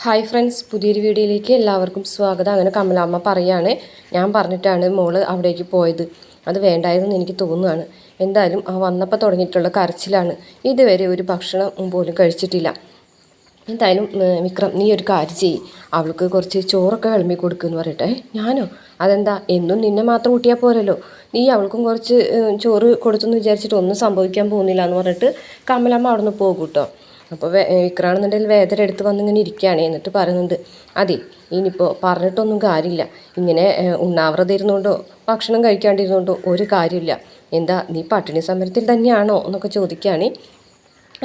Hi friends പുതിയൊരു വീഡിയോയിലേക്ക് എല്ലാവർക്കും സ്വാഗതം. അങ്ങനെ കമലാമ്മ പറയാണ് ഞാൻ പറഞ്ഞിട്ടാണ് മോൾ അവിടേക്ക് പോയത്. അത് വേണ്ടായതെന്ന് എനിക്ക് തോന്നുകയാണ് എന്തായാലും ആ വന്നപ്പോൾ തുടങ്ങിയിട്ടുള്ള കരച്ചിലാണ്. ഇതുവരെ ഒരു ഭക്ഷണം പോലും കഴിച്ചിട്ടില്ല. എന്തായാലും വിക്രം നീ ഒരു കാര്യം ചെയ്യ്. അവൾക്ക് കുറച്ച് ചോറൊക്കെ വിളമ്പി കൊടുക്കുമെന്ന് പറയട്ടെ. "ഏ, ഞാനോ? അതെന്താ? എന്നും നിന്നെ മാത്രം കൂട്ടിയാൽ പോരല്ലോ. നീ അവൾക്കും കുറച്ച് ചോറ് ചോറ് കൊടുത്തെന്ന് വിചാരിച്ചിട്ട് ഒന്നും സംഭവിക്കാൻ പോകുന്നില്ല എന്ന് പറഞ്ഞിട്ട് കമലമ്മ അവിടെ നിന്ന് പോകും കേട്ടോ. അപ്പോൾ വിക്രാണെന്നുണ്ടെങ്കിൽ വേദന എടുത്ത് വന്നിങ്ങനെ ഇരിക്കുകയാണ്. എന്നിട്ട് പറയുന്നുണ്ട് അതെ ഇനിയിപ്പോൾ പറഞ്ഞിട്ടൊന്നും കാര്യമില്ല. ഇങ്ങനെ ഉണ്ണാവ്രത ഇരുന്നുകൊണ്ടോ ഭക്ഷണം കഴിക്കാണ്ടിരുന്നുകൊണ്ടോ ഒരു കാര്യമില്ല. എന്താ നീ പട്ടിണി സമരത്തിൽ തന്നെയാണോ? എന്നൊക്കെ ചോദിക്കുകയാണ്.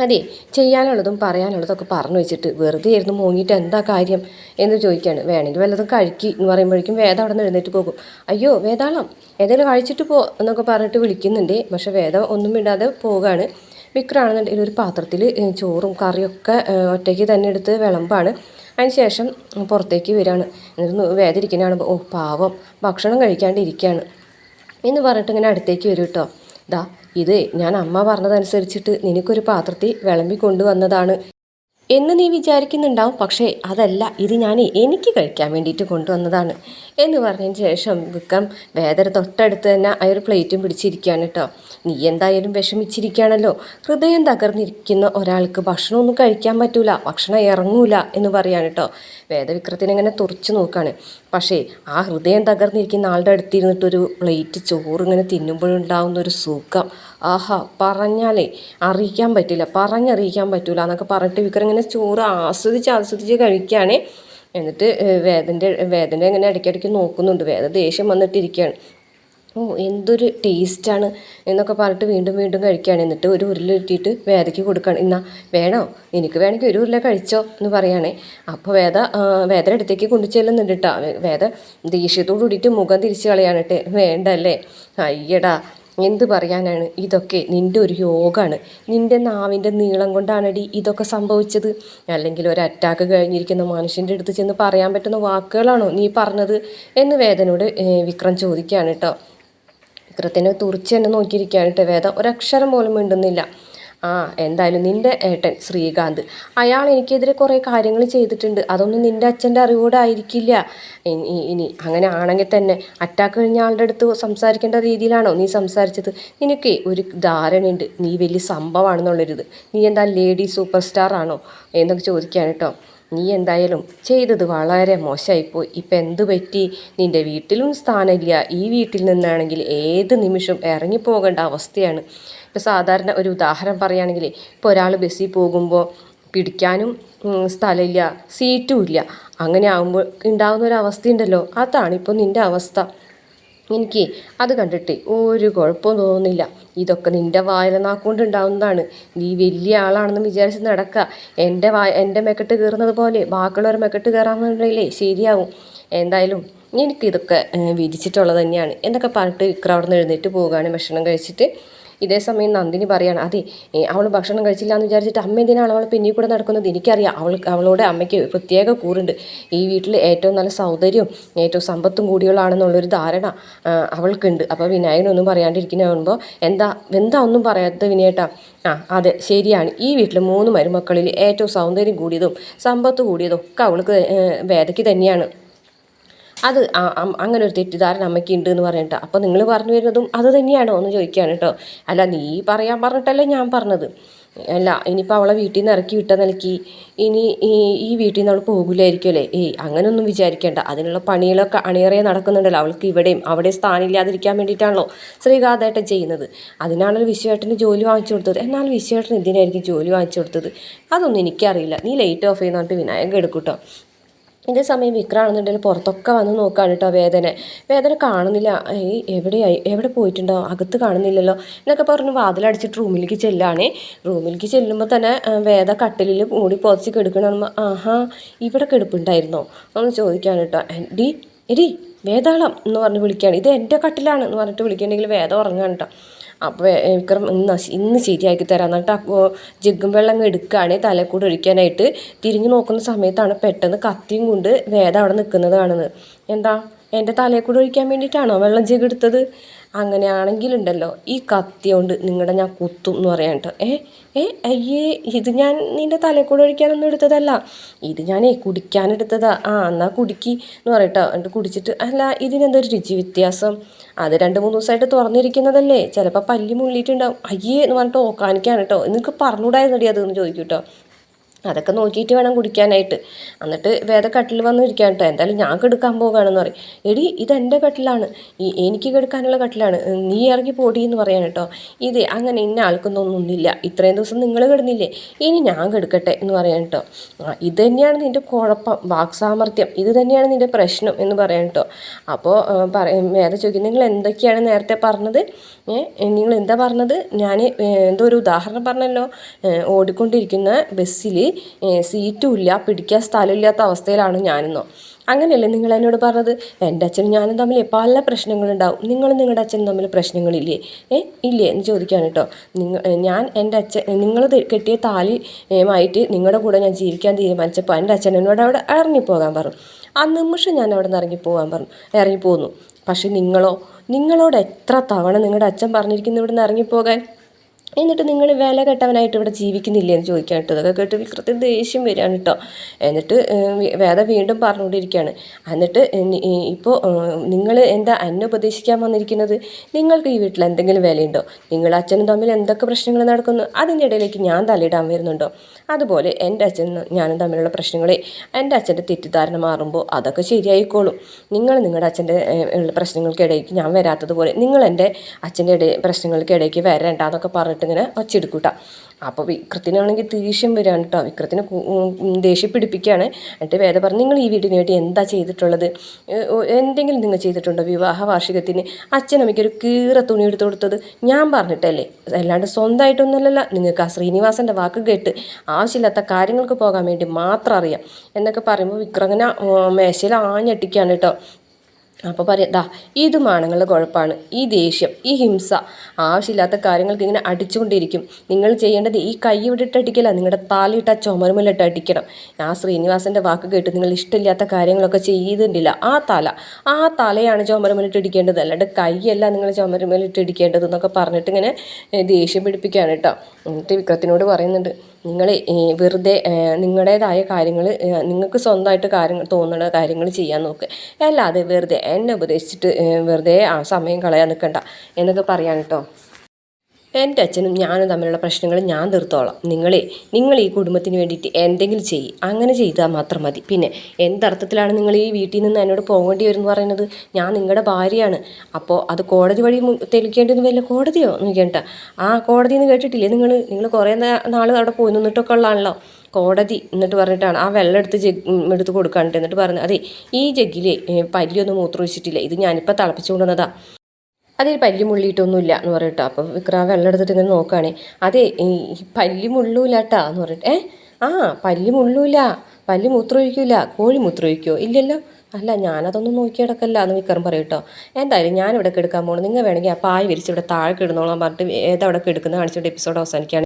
അതെ ചെയ്യാനുള്ളതും പറയാനുള്ളതൊക്കെ പറഞ്ഞു വെച്ചിട്ട് വെറുതെ ഇരുന്ന് മൂങ്ങിയിട്ട് എന്താ കാര്യം? എന്ന് ചോദിക്കുകയാണ്. വേണമെങ്കിൽ വല്ലതും കഴിക്കി എന്ന് പറയുമ്പോഴേക്കും വേദം അവിടെ നിന്ന് എഴുന്നേറ്റ് പോകും. അയ്യോ വേദാളം ഏതെങ്കിലും കഴിച്ചിട്ട് പോ എന്നൊക്കെ പറഞ്ഞിട്ട് വിളിക്കുന്നുണ്ട്. പക്ഷേ വേദം ഒന്നും ഇടാതെ പോവുകയാണ്. വിക്രാണെന്നുണ്ടെങ്കിൽ ഒരു പാത്രത്തിൽ ചോറും കറിയൊക്കെ ഒറ്റയ്ക്ക് തന്നെ എടുത്ത് വിളമ്പാണ്. അതിന് ശേഷം പുറത്തേക്ക് വരികയാണ്. എന്നിട്ട് വേദിരിക്കുന്നതാണ് ഓ പാവം. ഭക്ഷണം കഴിക്കാണ്ട് ഇരിക്കുകയാണ് എന്ന് പറഞ്ഞിട്ട് ഇങ്ങനെ അടുത്തേക്ക് വരും കേട്ടോ. ഇതാ ഇത് ഞാൻ അമ്മ പറഞ്ഞതനുസരിച്ചിട്ട് നിനക്കൊരു പാത്രത്തിൽ വിളമ്പി കൊണ്ടുവന്നതാണ് എന്ന് നീ വിചാരിക്കുന്നുണ്ടാവും. പക്ഷേ അതല്ല ഇത് ഞാൻ എനിക്ക് കഴിക്കാൻ വേണ്ടിയിട്ട് കൊണ്ടുവന്നതാണ്. എന്ന് പറഞ്ഞതിന് ശേഷം വിക്രം വേദന തൊട്ടടുത്ത് തന്നെ ആ ഒരു പ്ലേറ്റും പിടിച്ചിരിക്കുകയാണ് കേട്ടോ. നീ എന്തായാലും വിഷമിച്ചിരിക്കുകയാണല്ലോ. ഹൃദയം തകർന്നിരിക്കുന്ന ഒരാൾക്ക് ഭക്ഷണമൊന്നും കഴിക്കാൻ പറ്റൂല. ഭക്ഷണം ഇറങ്ങൂല എന്ന് പറയാണ് കേട്ടോ. വേദവിക്രത്തിനെ ഇങ്ങനെ തുറച്ചു നോക്കുകയാണ് പക്ഷേ ആ ഹൃദയം തകർന്നിരിക്കുന്ന ആളുടെ അടുത്തിരുന്നിട്ടൊരു പ്ലേറ്റ് ചോറ് ഇങ്ങനെ തിന്നുമ്പോഴുണ്ടാവുന്ന ഒരു സുഖം. ആഹാ പറഞ്ഞാലേ അറിയിക്കാൻ പറ്റില്ല പറഞ്ഞറിയിക്കാൻ പറ്റില്ല എന്നൊക്കെ പറഞ്ഞിട്ട് വിക്രം ഇങ്ങനെ ചോറ് ആസ്വദിച്ച് ആസ്വദിച്ച് കഴിക്കുകയാണേ. എന്നിട്ട് വേദന്റെ വേദന്റെ വേദന ഇങ്ങനെ ഇടയ്ക്കിടയ്ക്ക് നോക്കുന്നുണ്ട്. വേദ ദേഷ്യം വന്നിട്ടിരിക്കുകയാണ്. ഓ എന്തൊരു ടേസ്റ്റാണ് എന്നൊക്കെ പറഞ്ഞിട്ട് വീണ്ടും വീണ്ടും കഴിക്കുകയാണ്. എന്നിട്ട് ഒരു ഉരുളിട്ടിട്ട് വേദയ്ക്ക് കൊടുക്കുകയാണ്. എന്നാ വേണോ? എനിക്ക് വേണമെങ്കിൽ ഒരു ഉരുള കഴിച്ചോ എന്ന് പറയുകയാണേ. അപ്പോൾ വേദ വേദന വേദ അടുത്തേക്ക് കൊണ്ടു ചെല്ലുന്നുണ്ട് കേട്ടോ വേദ ദേഷ്യത്തോട് കൂടിയിട്ട് മുഖം തിരിച്ചു കളയാണ് കേട്ടെ വേണ്ടല്ലേ? അയ്യടാ എന്ത് പറയാനാണ്? ഇതൊക്കെ നിന്റെ ഒരു യോഗമാണ് നിന്റെ നാവിന്റെ നീളം കൊണ്ടാണടി ഇതൊക്കെ സംഭവിച്ചത്. അല്ലെങ്കിൽ ഒരു അറ്റാക്ക് കഴിഞ്ഞിരിക്കുന്ന മനുഷ്യന്റെ അടുത്ത് ചെന്ന് പറയാൻ പറ്റുന്ന വാക്കുകളാണോ നീ പറഞ്ഞത്? എന്ന് വേദനോട് വിക്രം ചോദിക്കുകയാണ് കേട്ടോ വിക്രത്തിനെ തുറച്ച് തന്നെ നോക്കിയിരിക്കുകയാണ് വേദ. ഒരക്ഷരം പോലും മിണ്ടുന്നില്ല. ആ എന്തായാലും നിന്റെ ഏട്ടൻ ശ്രീകാന്ത് അയാൾ എനിക്കെതിരെ കുറേ കാര്യങ്ങൾ ചെയ്തിട്ടുണ്ട്. അതൊന്നും നിന്റെ അച്ഛന്റെ അറിവോടായിരിക്കില്ല ഇനി ഇനി അങ്ങനെ ആണെങ്കിൽ തന്നെ അറ്റാക്ക് കഴിഞ്ഞ ആളുടെ അടുത്ത് സംസാരിക്കേണ്ട രീതിയിലാണോ നീ സംസാരിച്ചത്? നിനക്ക് ഒരു ധാരണയുണ്ട്. നീ വലിയ സംഭവമാണെന്നുള്ളൊരിത്. നീ എന്താ ലേഡി സൂപ്പർ സ്റ്റാർ ആണോ എന്നൊക്കെ ചോദിക്കുകയാണ് കേട്ടോ. നീ എന്തായാലും ചെയ്തത് വളരെ മോശമായിപ്പോയി. ഇപ്പം എന്ത് പറ്റി? നിന്റെ വീട്ടിലും സ്ഥാനമില്ല. ഈ വീട്ടിൽ നിന്നാണെങ്കിൽ ഏത് നിമിഷം ഇറങ്ങിപ്പോകേണ്ട അവസ്ഥയാണ്. ഇപ്പം സാധാരണ ഒരു ഉദാഹരണം പറയുകയാണെങ്കിൽ ഇപ്പോൾ ഒരാൾ ബസ്സിൽ പോകുമ്പോൾ പിടിക്കാനും സ്ഥലമില്ല സീറ്റും ഇല്ല. അങ്ങനെ ആകുമ്പോൾ ഉണ്ടാകുന്ന ഒരു അവസ്ഥയുണ്ടല്ലോ. അതാണ് ഇപ്പോൾ നിന്റെ അവസ്ഥ. എനിക്ക് അത് കണ്ടിട്ട് ഒരു കുഴപ്പവും തോന്നുന്നില്ല. ഇതൊക്കെ നിന്റെ വായന നാക്കൊണ്ട് ഉണ്ടാവുന്നതാണ് നീ വലിയ ആളാണെന്ന് വിചാരിച്ച് നടക്കുക എന്റെ വായ എന്റെ മെക്കെട്ട് കയറുന്നത് പോലെ ബാക്കിയുള്ളവരെ മെക്കെട്ട് കയറാമെന്നുണ്ടെങ്കിലേ ശരിയാവും. എന്തായാലും എനിക്കിതൊക്കെ വിധിച്ചിട്ടുള്ളത് തന്നെയാണ്. എന്നൊക്കെ പറഞ്ഞിട്ട് വിക്രം അവിടെ നിന്ന് എഴുന്നേറ്റ് പോവുകയാണ്. ഭക്ഷണം കഴിച്ചിട്ട് ഇതേ സമയം നന്ദിനി പറയാണ് അതെ അവൾ ഭക്ഷണം കഴിച്ചില്ല എന്ന് വിചാരിച്ചിട്ട് അമ്മ എന്തിനാണ് അവൾ പിന്നിൽ കൂടെ നടക്കുന്നത്? എനിക്കറിയാം അവൾ അവളോട് അമ്മയ്ക്ക് പ്രത്യേക കൂറുണ്ട്. ഈ വീട്ടിൽ ഏറ്റവും നല്ല സൗന്ദര്യവും ഏറ്റവും സമ്പത്തും കൂടിയവളാണെന്നുള്ളൊരു ധാരണ അവൾക്കുണ്ട്. അപ്പോൾ വിനായകനൊന്നും പറയാണ്ടിരിക്കുന്നതാകുമ്പോൾ എന്താ എന്താ ഒന്നും പറയാത്ത വിനയേട്ടാ? ആ അതെ ശരിയാണ്. ഈ വീട്ടിൽ മൂന്ന് മരുമക്കളിൽ ഏറ്റവും സൗന്ദര്യം കൂടിയതും സമ്പത്ത് കൂടിയതും ഒക്കെ അവൾക്ക് വേദയ്ക്ക് തന്നെയാണ്. അത് അങ്ങനെ ഒരു തെറ്റിദ്ധാരണ അമ്മയ്ക്ക് ഉണ്ട് എന്ന് പറഞ്ഞിട്ട് അപ്പോൾ നിങ്ങൾ പറഞ്ഞു വരുന്നതും അത് തന്നെയാണോ എന്ന് ചോദിക്കുകയാണ് കേട്ടോ. അല്ല നീ പറയാൻ പറഞ്ഞിട്ടല്ലേ ഞാൻ പറഞ്ഞത്. അല്ല ഇനിയിപ്പോൾ അവളെ വീട്ടിൽ നിന്ന് ഇറക്കി വിട്ട നിലയ്ക്ക് ഇനി ഈ വീട്ടിൽ നിന്ന് അവൾ പോകില്ലായിരിക്കും അല്ലേ? ഏയ് അങ്ങനെയൊന്നും വിചാരിക്കേണ്ട. അതിനുള്ള പണികളൊക്കെ അണിയറയെ നടക്കുന്നുണ്ടല്ലോ. അവൾക്ക് ഇവിടെയും അവിടെ സ്ഥാനമില്ലാതിരിക്കാൻ വേണ്ടിയിട്ടാണല്ലോ ശ്രീകാന്തേട്ടൻ ചെയ്യുന്നത്. അതിനാണല്ലോ വിശ്വേട്ടന് ജോലി വാങ്ങിച്ചു കൊടുത്തത്. എന്നാൽ വിശ്വേട്ടൻ എന്തിനായിരിക്കും ജോലി വാങ്ങിച്ചു കൊടുത്തത്? അതൊന്നും എനിക്കറിയില്ല. നീ ലൈറ്റ് ഓഫ് ചെയ്യുന്നിട്ട് വിനായകം എടുക്കൂട്ടോ. ഇതേ സമയം വിക്രാണെന്നുണ്ടെങ്കിൽ പുറത്തൊക്കെ വന്ന് നോക്കുകയാണ് കേട്ടോ വേദന. വേദന കാണുന്നില്ല. ഏയ് എവിടെയായി? എവിടെ പോയിട്ടുണ്ടോ? അകത്ത് കാണുന്നില്ലല്ലോ. എന്നൊക്കെ പറഞ്ഞ് വാതിലടിച്ചിട്ട് റൂമിലേക്ക് ചെല്ലുകയാണേ റൂമിലേക്ക് ചെല്ലുമ്പോൾ തന്നെ വേദ കട്ടിലിൽ മൂടി പുതച്ച് കിടക്കണമെന്ന് ആഹാ ഇവിടെ കിടപ്പുണ്ടായിരുന്നോ? ഒന്ന് ചോദിക്കുകയാണ് കേട്ടോ. എടി എടി വേതാളം എന്ന് പറഞ്ഞ് വിളിക്കുകയാണ് ഇത് എന്റെ കട്ടിലാണ് എന്ന് പറഞ്ഞിട്ട് വിളിക്കുകയാണെങ്കിൽ വേദം ഉറങ്ങാണ് കേട്ടോ. അപ്പോൾ വിക്രം ഇന്ന് ഇന്ന് ശരിയാക്കി തരാം. എന്നിട്ട് അപ്പോൾ ജഗ്ഗും വെള്ളം അങ്ങ് എടുക്കുകയാണ് തലക്കൂടെ ഒഴിക്കാനായിട്ട്. തിരിഞ്ഞു നോക്കുന്ന സമയത്താണ് പെട്ടെന്ന് കത്തിയും കൊണ്ട് വേദം അവിടെ നിൽക്കുന്നത് കാണുന്നത്. എന്താ? എന്റെ തലയിൽ കൂടെ ഒഴിക്കാൻ വേണ്ടിയിട്ടാണോ വെള്ളം ജഗ് എടുത്തത്? അങ്ങനെയാണെങ്കിലുണ്ടല്ലോ ഈ കത്തി കൊണ്ട് നിങ്ങളുടെ ഞാൻ കുത്തും എന്ന് പറയാൻ ഏ ഏ അയ്യേ ഇത് ഞാൻ നിന്റെ തലയിൽ കൂടെ ഒഴിക്കാനൊന്നും എടുത്തതല്ല. ഇത് ഞാനേ കുടിക്കാനെടുത്തതാ ആ എന്നാൽ കുടിക്കി എന്ന് പറയട്ടോ. എന്നിട്ട് കുടിച്ചിട്ട് അല്ല ഇതിനെന്തൊരു രുചി വ്യത്യാസം? അത് രണ്ട് മൂന്ന് ദിവസമായിട്ട് തുറന്നിരിക്കുന്നതല്ലേ. ചിലപ്പോൾ പല്ലി മുള്ളിയിട്ടുണ്ടാവും. അയ്യേ എന്ന് പറഞ്ഞിട്ട് ഓക്കാനിക്കാണ് കേട്ടോ നിനക്ക് പറഞ്ഞുകൂടായിരുന്നടി അതെന്ന് ചോദിക്കും കേട്ടോ അതൊക്കെ നോക്കിയിട്ട് വേണം കുടിക്കാനായിട്ട്. എന്നിട്ട് വേറെ കട്ടിൽ വന്ന് ഇരിക്കാൻ കേട്ടോ. എന്തായാലും ഞാൻ കെടുക്കാൻ പോകുകയാണെന്ന് പറയും. എടി ഇതെന്റെ കട്ടിലാണ്. ഈ എനിക്ക് കെടുക്കാനുള്ള കട്ടിലാണ്. നീ ഇറങ്ങി പോടി എന്ന് പറയാൻ കേട്ടോ. ഇത് അങ്ങനെ ഇന്ന ആൾക്കൊന്നൊന്നുമില്ല. ഇത്രയും ദിവസം നിങ്ങൾ കിടന്നില്ലേ? ഇനി ഞാൻ കെടുക്കട്ടെ എന്ന് പറയാൻ കേട്ടോ. ഇത് തന്നെയാണ് നിന്റെ കുഴപ്പം. വാക്സാമർത്ഥ്യം ഇത് തന്നെയാണ് നിന്റെ പ്രശ്നം എന്ന് പറയാൻ കേട്ടോ. അപ്പോൾ പറയും വേറെ ചോദിക്കും നിങ്ങൾ എന്തൊക്കെയാണ് നേരത്തെ പറഞ്ഞത്? നിങ്ങൾ എന്താ പറഞ്ഞത്? ഞാൻ എന്തോ ഒരു ഉദാഹരണം പറഞ്ഞല്ലോ. ഓടിക്കൊണ്ടിരിക്കുന്ന ബസ്സിൽ സീറ്റും ഇല്ല പിടിക്കാൻ സ്ഥലമില്ലാത്ത അവസ്ഥയിലാണ് ഞാനെന്നോ. അങ്ങനെയല്ലേ നിങ്ങൾ എന്നോട് പറഞ്ഞത്? എന്റെ അച്ഛനും ഞാനും തമ്മിൽ പല പ്രശ്നങ്ങളുണ്ടാവും. നിങ്ങളും നിങ്ങളുടെ അച്ഛനും തമ്മിൽ പ്രശ്നങ്ങളില്ലേ? ഏ ഇല്ലേ എന്ന് ചോദിക്കാൻ കേട്ടോ. നിങ്ങൾ ഞാൻ എന്റെ അച്ഛൻ നിങ്ങൾ കെട്ടിയ താലി ആയിട്ട് നിങ്ങളുടെ കൂടെ ഞാൻ ജീവിക്കാൻ തീരുമാനിച്ചപ്പോൾ എന്റെ അച്ഛൻ എന്നോട് അവിടെ ഇറങ്ങിപ്പോകാൻ പറഞ്ഞു. ആ നിമിഷം ഞാൻ അവിടെ നിന്ന് ഇറങ്ങിപ്പോകാൻ പറഞ്ഞു ഇറങ്ങിപ്പോന്നു. പക്ഷേ നിങ്ങളോ നിങ്ങളോട് എത്ര തവണ നിങ്ങളുടെ അച്ഛൻ പറഞ്ഞിരിക്കുന്നു ഇവിടെ നിന്ന് ഇറങ്ങിപ്പോകാൻ? എന്നിട്ട് നിങ്ങൾ വില കെട്ടവനായിട്ട് ഇവിടെ ജീവിക്കുന്നില്ലേ എന്ന് ചോദിക്കാൻ കേട്ടോ അതൊക്കെ കേട്ട് വിക്രത്തിന് ദേഷ്യം വരികയാണ് കേട്ടോ എന്നിട്ട് വേദ വീണ്ടും പറഞ്ഞുകൊണ്ടിരിക്കുകയാണ്. എന്നിട്ട് ഇപ്പോൾ നിങ്ങൾ എന്താ അന്ന ഉപദേശിക്കാൻ വന്നിരിക്കുന്നത്? നിങ്ങൾക്ക് ഈ വീട്ടിൽ എന്തെങ്കിലും വിലയുണ്ടോ? നിങ്ങൾ അച്ഛനും തമ്മിൽ എന്തൊക്കെ പ്രശ്നങ്ങൾ നടക്കുന്നു? അതിന്റെ ഇടയിലേക്ക് ഞാൻ തലയിടാൻ വരുന്നുണ്ടോ? അതുപോലെ എന്റെ അച്ഛനും ഞാനും തമ്മിലുള്ള പ്രശ്നങ്ങളെ എന്റെ അച്ഛന്റെ തെറ്റിദ്ധാരണ മാറുമ്പോൾ അതൊക്കെ ശരിയായിക്കോളും. നിങ്ങൾ നിങ്ങളുടെ അച്ഛന്റെ പ്രശ്നങ്ങൾക്കിടയ്ക്ക് ഞാൻ വരാത്തതുപോലെ നിങ്ങൾ എന്റെ അച്ഛന്റെ ഇടയിൽ പ്രശ്നങ്ങൾക്കിടയ്ക്ക് വരണ്ടെന്നൊക്കെ പറഞ്ഞിട്ട് ഇങ്ങനെ ഒച്ചെടുക്കൂട്ട അപ്പോൾ വിക്രത്തിനാണെങ്കിൽ ദേഷ്യം വരികയാണ് കേട്ടോ വിക്രത്തിനെ ദേഷ്യം പിടിപ്പിക്കുകയാണ്. എന്നിട്ട് വേദ പറഞ്ഞു നിങ്ങൾ ഈ വീടിന് വേണ്ടി എന്താ ചെയ്തിട്ടുള്ളത്? എന്തെങ്കിലും നിങ്ങൾ ചെയ്തിട്ടുണ്ടോ വിവാഹ വാർഷികത്തിന്? അച്ഛനമ്മയ്ക്കൊരു കീറ തുണി എടുത്ത് കൊടുത്തത് ഞാൻ പറഞ്ഞിട്ടല്ലേ? അല്ലാണ്ട് സ്വന്തമായിട്ടൊന്നുമല്ലല്ല. നിങ്ങൾക്ക് ആ ശ്രീനിവാസന്റെ വാക്ക് കേട്ട് ആവശ്യമില്ലാത്ത കാര്യങ്ങൾക്ക് പോകാൻ വേണ്ടി മാത്രം അറിയാം. എന്നൊക്കെ പറയുമ്പോൾ വിക്രങ്ങനെ മേശയിൽ ആഞ്ഞട്ടിക്കുകയാണ് കേട്ടോ അപ്പോൾ പറയാം ദാ ഇത് മാണങ്ങളുടെ കുഴപ്പമാണ് ഈ ദേഷ്യം ഈ ഹിംസ ആവശ്യമില്ലാത്ത കാര്യങ്ങൾക്ക് ഇങ്ങനെ അടിച്ചുകൊണ്ടിരിക്കും. നിങ്ങൾ ചെയ്യേണ്ടത് ഈ കൈ വിട്ടിട്ട് അടിക്കല. നിങ്ങളുടെ താലിട്ട ചുമരുമലിട്ട് അടിക്കണം. ആ ശ്രീനിവാസന്റെ വാക്ക് കേട്ട് നിങ്ങൾ ഇഷ്ടമില്ലാത്ത കാര്യങ്ങളൊക്കെ ചെയ്തിട്ടില്ല. ആ തല ആ തലയാണ് ചുമരുമലിട്ട് അടിക്കേണ്ടത്. അല്ലാണ്ട് കൈയല്ല നിങ്ങൾ ചുമരുമലിട്ട് അടിക്കേണ്ടത് എന്നൊക്കെ പറഞ്ഞിട്ട് ഇങ്ങനെ ദേഷ്യം പിടിപ്പിക്കുകയാണ് കേട്ടോ. എന്നിട്ട് വിക്രത്തിനോട് പറയുന്നുണ്ട് നിങ്ങൾ വെറുതെ നിങ്ങളുടേതായ കാര്യങ്ങൾ നിങ്ങൾക്ക് സ്വന്തമായിട്ട് കാര്യങ്ങൾ തോന്നുന്ന കാര്യങ്ങൾ ചെയ്യാൻ നോക്ക്. അല്ലാതെ വെറുതെ എന്നെ ഉപദേശിച്ചിട്ട് വെറുതെ ആ സമയം കളയാൻ നിൽക്കണ്ട എന്നൊക്കെ പറയാൻ കേട്ടോ. എന്റെ അച്ഛനും ഞാനും തമ്മിലുള്ള പ്രശ്നങ്ങൾ ഞാൻ തീർത്തോളാം. നിങ്ങളെ നിങ്ങൾ ഈ കുടുംബത്തിന് വേണ്ടിയിട്ട് എന്തെങ്കിലും ചെയ്യും. അങ്ങനെ ചെയ്താൽ മാത്രം മതി. പിന്നെ എന്തർത്ഥത്തിലാണ് നിങ്ങൾ ഈ വീട്ടിൽ നിന്ന് എന്നോട് പോകേണ്ടി വരുമെന്ന് എന്ന് പറയുന്നത്? ഞാൻ നിങ്ങളുടെ ഭാര്യയാണ്. അപ്പോൾ അത് കോടതി വഴി തെളിക്കേണ്ടി വല്ല കോടതിയോ? നോക്കിയണ്ട ആ കോടതി എന്ന് കേട്ടിട്ടില്ലേ നിങ്ങൾ? നിങ്ങൾ കുറേ നാൾ അവിടെ പോയി നിന്നിട്ടൊക്കെ ഉള്ളതാണല്ലോ. കോടതി എന്നിട്ട് പറഞ്ഞിട്ടാണ് ആ വെള്ളം എടുത്ത് ജഗ് എടുത്ത് കൊടുക്കാണ്ട് എന്നിട്ട് പറഞ്ഞു അതെ ഈ ജഗ്ഗിൽ പല്ലിയൊന്നും മൂത്രമൊഴിച്ചിട്ടില്ല ഇത് ഞാനിപ്പോൾ തിളപ്പിച്ചുകൊണ്ടുവന്നതാണ് അതിൽ പല്ലി മുള്ളിയിട്ടൊന്നുമില്ല എന്ന് പറയട്ടോ അപ്പോൾ വിക്ര വെള്ളം എടുത്തിട്ട് ഇങ്ങനെ നോക്കുകയാണേ അതെ ഈ പല്ലി മുള്ളൂല കേട്ടാ എന്ന് പറഞ്ഞിട്ട് ഏ ആ പല്ലി മുള്ളൂല പല്ലി മൂത്രമൊഴിക്കില്ല കോഴി മൂത്രമൊഴിക്കുമോ ഇല്ലല്ലോ അല്ല ഞാനതൊന്നും നോക്കി കിടക്കല്ല എന്ന് വിക്രം പറയും എന്തായാലും ഞാൻ ഇവിടെ കിടക്കാൻ പോകണം നിങ്ങൾ വേണമെങ്കിൽ ആ പായ വിരിച്ച് ഇവിടെ താഴെ കിടന്നോളാൻ പറഞ്ഞിട്ട് ഏതവിടെ കിടക്കുന്ന കാണിച്ചിട്ട് എപ്പിസോഡ് അവസാനിക്കുകയാണ്